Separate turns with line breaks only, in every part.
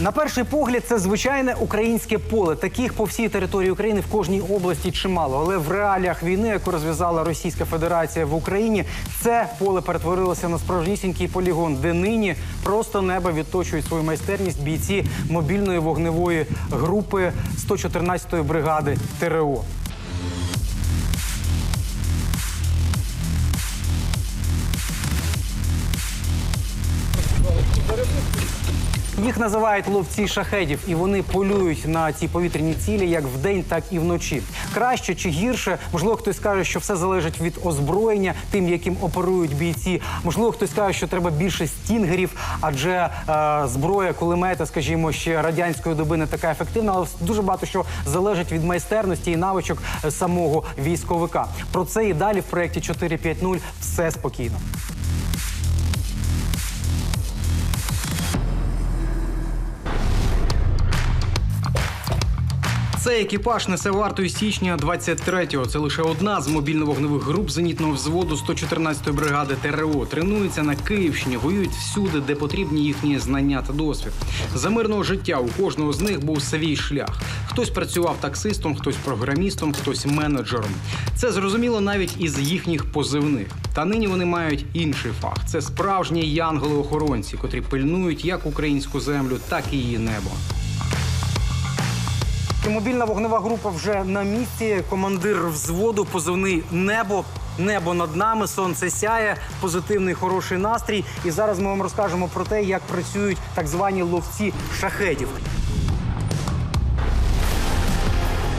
На перший погляд, це звичайне українське поле. Таких по всій території України в кожній області чимало. Але в реаліях війни, яку розв'язала Російська Федерація в Україні, це поле перетворилося на справжнісінький полігон, де нині просто небо відточують свою майстерність бійці мобільної вогневої групи 114-ї бригади ТРО. Їх називають ловці шахедів, і вони полюють на ці повітряні цілі як вдень, так і вночі. Краще чи гірше, можливо, хтось скаже, що все залежить від озброєння, тим, яким оперують бійці. Можливо, хтось скаже, що треба більше стінгерів, адже е, зброя, кулемети, скажімо, ще радянської доби не така ефективна, але дуже багато що залежить від майстерності і навичок е, самого військовика. Про це і далі в проєкті 4.5.0 все спокійно. Цей екіпаж несе вартою січня 23-го. Це лише одна з мобільно-вогневих груп зенітного взводу 114-ї бригади ТРО. Тренуються на Київщині, воюють всюди, де потрібні їхні знання та досвід. За мирного життя у кожного з них був свій шлях. Хтось працював таксистом, хтось програмістом, хтось менеджером. Це зрозуміло навіть із їхніх позивних. Та нині вони мають інший фах. Це справжні янголи-охоронці, котрі пильнують як українську землю, так і її небо. Мобільна вогнева група вже на місці. Командир взводу, позивний небо. Небо над нами, сонце сяє, позитивний хороший настрій. І зараз ми вам розкажемо про те, як працюють так звані ловці шахедів.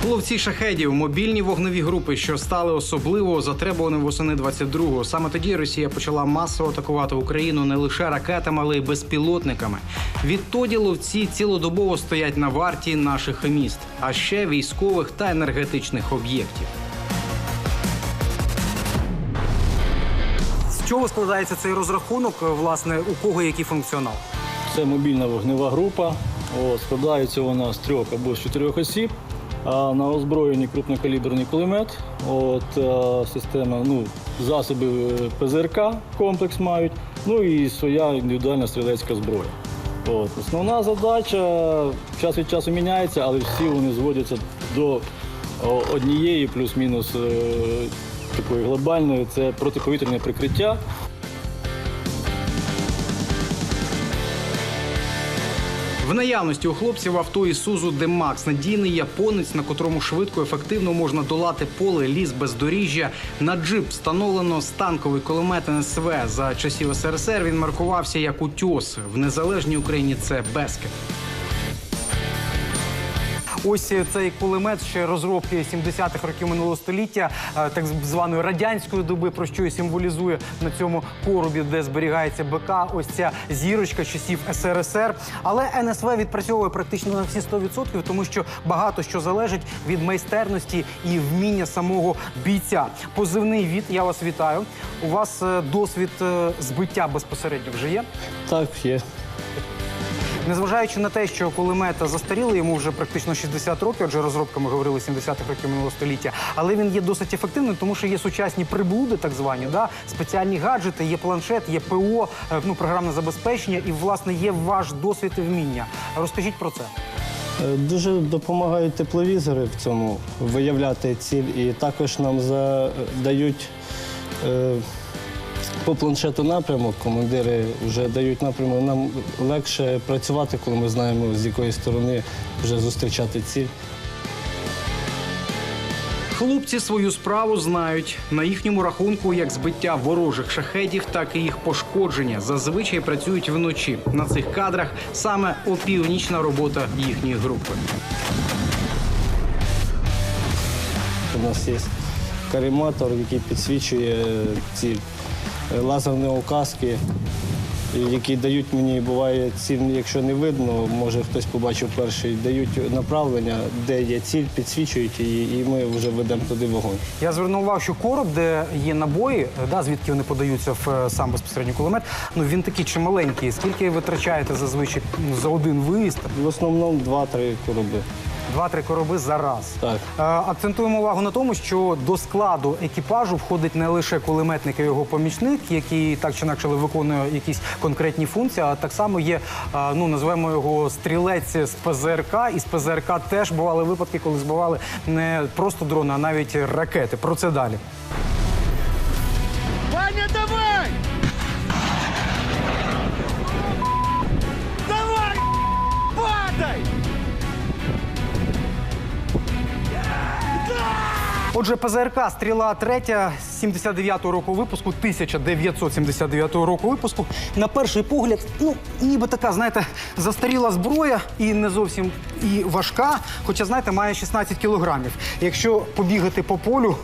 Ловці шахедів, мобільні вогневі групи, що стали особливо затребуваними восени 22-го. Саме тоді Росія почала масово атакувати Україну не лише ракетами, але й безпілотниками. Відтоді ловці цілодобово стоять на варті наших міст, а ще військових та енергетичних об'єктів. З чого складається цей розрахунок? Власне, у кого який функціонал?
Це мобільна вогнева група. О, складається вона з трьох або з чотирьох осіб. На озброєнні крупнокаліберний кулемет, от, система, ну, засоби е, ПЗРК комплекс мають, ну і своя індивідуальна стрілецька зброя. От, основна задача час від часу міняється, але всі вони зводяться до однієї плюс-мінус е, такої глобальної це протиповітряне прикриття.
В наявності у хлопців авто Ісузу Демакс надійний японець, на котрому швидко ефективно можна долати поле, ліс, бездоріжжя. На джип встановлено станковий кулемет НСВ. За часів СРСР він маркувався як утьос. В незалежній Україні це Бескет. Ось цей кулемет ще розробки 70-х років минулого століття, е, так званої радянської доби, про що і символізує на цьому коробі, де зберігається БК. Ось ця зірочка часів СРСР. Але НСВ відпрацьовує практично на всі 100%, тому що багато що залежить від майстерності і вміння самого бійця. Позивний від я вас вітаю. У вас е, досвід е, збиття безпосередньо вже є.
Так, є.
Незважаючи на те, що кулемет застаріли, йому вже практично 60 років, адже розробками говорили 70-х років минулого століття, але він є досить ефективним, тому що є сучасні приблуди, так звані, да? спеціальні гаджети, є планшет, є ПО, е, ну, програмне забезпечення, і, власне, є ваш досвід і вміння. Розкажіть про це.
Е, Дуже допомагають тепловізори в цьому виявляти ціль, і також нам задають е, по планшету напрямок. Командири вже дають напрямок. Нам легше працювати, коли ми знаємо, з якої сторони вже зустрічати ціль.
Хлопці свою справу знають на їхньому рахунку як збиття ворожих шахедів, так і їх пошкодження. Зазвичай працюють вночі. На цих кадрах саме опівнічна робота їхньої групи.
У нас є каріматор, який підсвічує ціль, лазерні указки, які дають мені, буває ціль, якщо не видно, може хтось побачив перший, дають направлення, де є ціль, підсвічують її, і ми вже ведемо туди вогонь.
Я звернув увагу, що короб, де є набої, да, звідки вони подаються в е, сам безпосередньо кулемет, ну він такий чималенький. Скільки ви витрачаєте зазвичай ну, за один виїзд?
В основному два-три короби.
Два-три короби за раз.
Так.
Е, Акцентуємо увагу на тому, що до складу екіпажу входить не лише кулеметник і його помічник, який так чи інакше виконує якісь конкретні функції, а так само є, е, ну називаємо його стрілець з ПЗРК. І з ПЗРК теж бували випадки, коли збивали не просто дрони, а навіть ракети. Про це далі. Отже, ПЗРК стріла третя 79-го року випуску, 1979 року випуску. На перший погляд, ну ніби така, знаєте, застаріла зброя і не зовсім і важка, хоча, знаєте, має 16 кілограмів. Якщо побігати по полю.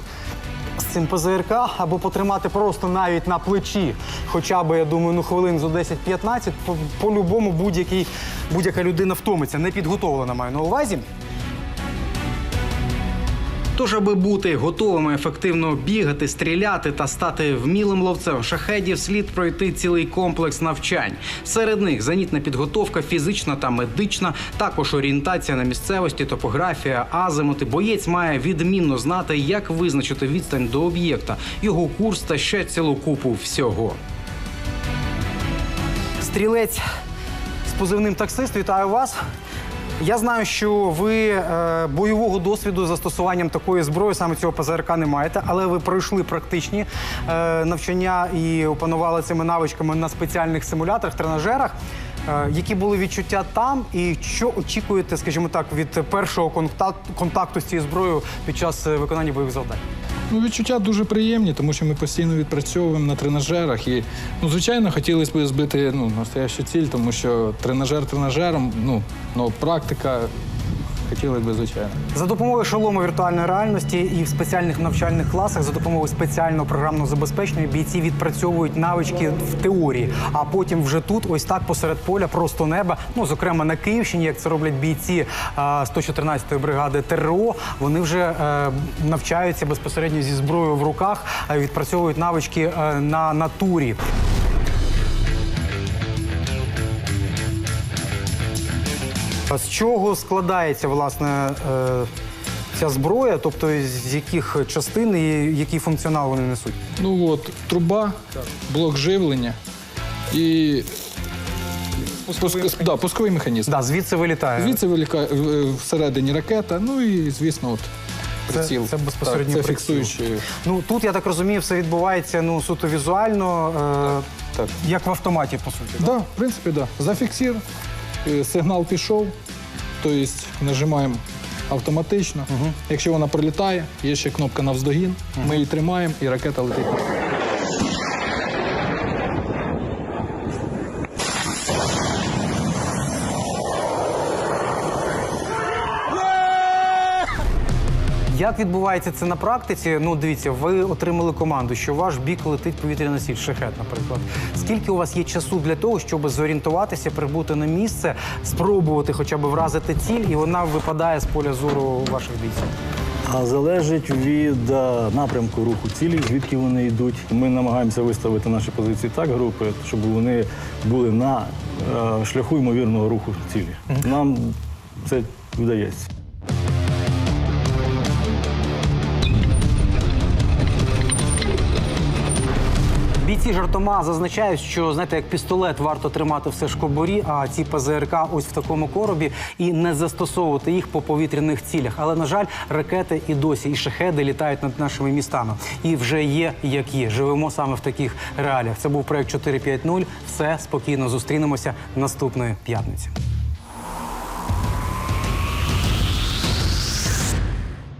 З цим ПЗРК або потримати просто навіть на плечі, хоча б, я думаю, ну хвилин за 10-15, по- по-любому будь-який, будь-яка людина втомиться, не підготовлена маю на увазі. Тож, аби бути готовими ефективно бігати, стріляти та стати вмілим ловцем шахедів, слід пройти цілий комплекс навчань. Серед них зенітна підготовка, фізична та медична, також орієнтація на місцевості, топографія, азимути. Боєць має відмінно знати, як визначити відстань до об'єкта, його курс та ще цілу купу всього. Стрілець з позивним таксист, вітаю вас. Я знаю, що ви е, бойового досвіду з застосуванням такої зброї, саме цього ПЗРК, не маєте, але ви пройшли практичні е, навчання і опанували цими навичками на спеціальних симуляторах, тренажерах. Е, які були відчуття там, і що очікуєте, скажімо так, від першого контакту, контакту з цією зброєю під час е, виконання бойових завдань?
Ну, відчуття дуже приємні, тому що ми постійно відпрацьовуємо на тренажерах. І, ну, звичайно, хотілося б збити ну, настоящу ціль, тому що тренажер тренажером, ну, ну практика хотілося б, звичайно.
За допомогою шолому віртуальної реальності і в спеціальних навчальних класах за допомогою спеціального програмного забезпечення бійці відпрацьовують навички в теорії. А потім вже тут, ось так посеред поля, просто неба. Ну зокрема на Київщині, як це роблять бійці а, 114-ї бригади ТРО. Вони вже е, навчаються безпосередньо зі зброєю в руках, відпрацьовують навички е, на натурі. З чого складається власне е, ця зброя, тобто з яких частин і який функціонал вони несуть?
Ну от, труба, блок живлення і пусковий, да, пусковий механізм.
Да, звідси вилітає.
Звідси вилікає всередині ракета, ну і, звісно, от, приціл.
це безпосередньо
так, це
приціл.
фіксуючий.
Ну тут я так розумію, все відбувається ну суто візуально, е,
Так.
як в автоматі, по суті.
Да, в принципі, да. Зафіксір, сигнал пішов, тобто нажимаємо автоматично. Якщо вона прилітає, є ще кнопка навздогін, ми її тримаємо і ракета летить.
Як відбувається це на практиці? Ну, дивіться, ви отримали команду, що ваш бік летить повітряна сіль, шахет, наприклад. Скільки у вас є часу для того, щоб зорієнтуватися, прибути на місце, спробувати хоча б вразити ціль, і вона випадає з поля зору ваших бійців?
А залежить від е, напрямку руху цілі, звідки вони йдуть. Ми намагаємося виставити наші позиції так, групи, щоб вони були на е, шляху ймовірного руху цілі. Нам це вдається.
Бійці жартома зазначають, що знаєте, як пістолет варто тримати все ж кобурі, а ці ПЗРК ось в такому коробі і не застосовувати їх по повітряних цілях. Але на жаль, ракети і досі, і шахеди літають над нашими містами. І вже є як є. Живемо саме в таких реаліях. Це був проект 450. Все спокійно зустрінемося наступної п'ятниці.